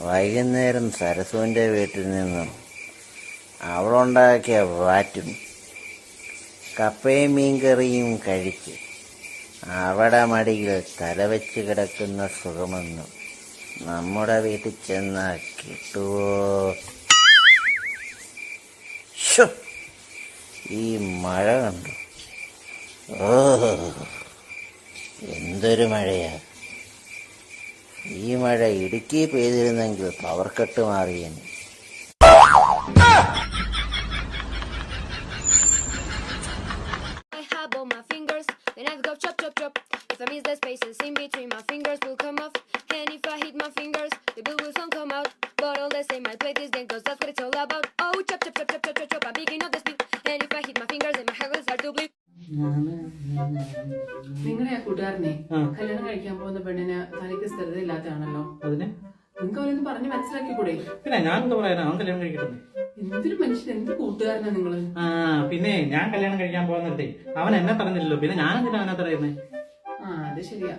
വൈകുന്നേരം സരസുവിന്റെ വീട്ടിൽ നിന്നും അവളുണ്ടാക്കിയ വാറ്റും കപ്പയും മീൻകറിയും കഴിച്ച് അവിടെ മടിയിൽ തലവെച്ച് കിടക്കുന്ന സുഖമൊന്നും നമ്മുടെ വീട്ടിൽ ചെന്നാൽ കിട്ടുവോ? ഈ മഴ കണ്ടു? ഓ എന്തൊരു മഴയാ. ഈ മഴ ഇടുക്കി പെയ്തിരുന്നെങ്കിൽ പവർ കട്ട് മാറിയേനെ. If I miss the spaces in between, my fingers will come off. And if I hit my fingers, the bill will soon come out. But all the same, I play this game cause that's what it's all about. Oh, chop chop chop chop chop chop chop, I'm picking up the നിങ്ങളുടെ ആ കൂട്ടുകാരനെ കല്യാണം കഴിക്കാൻ പോകുന്ന പെണ്ണിന് തനിക്ക് സ്ഥിരത ഇല്ലാത്തതാണല്ലോ അതിന്? നിങ്ങൾക്ക് അവരൊന്ന് പറഞ്ഞ് മനസ്സിലാക്കി കൂടെ പിന്നെ ഞാൻ എന്താ പറയാനാ? അവൻ കല്യാണം കഴിക്കട്ടെ എന്തൊരു മനുഷ്യൻ എന്ത് കൂട്ടുകാരനാ നിങ്ങൾ? ആ പിന്നെ ഞാൻ കല്യാണം കഴിക്കാൻ പോകുന്നിടത്തെ അവൻ എന്നെ പറഞ്ഞില്ലല്ലോ. പിന്നെ ഞാൻ എന്തിനാ അവനെ പറയുന്നേ? ആ അത് ശരിയാ.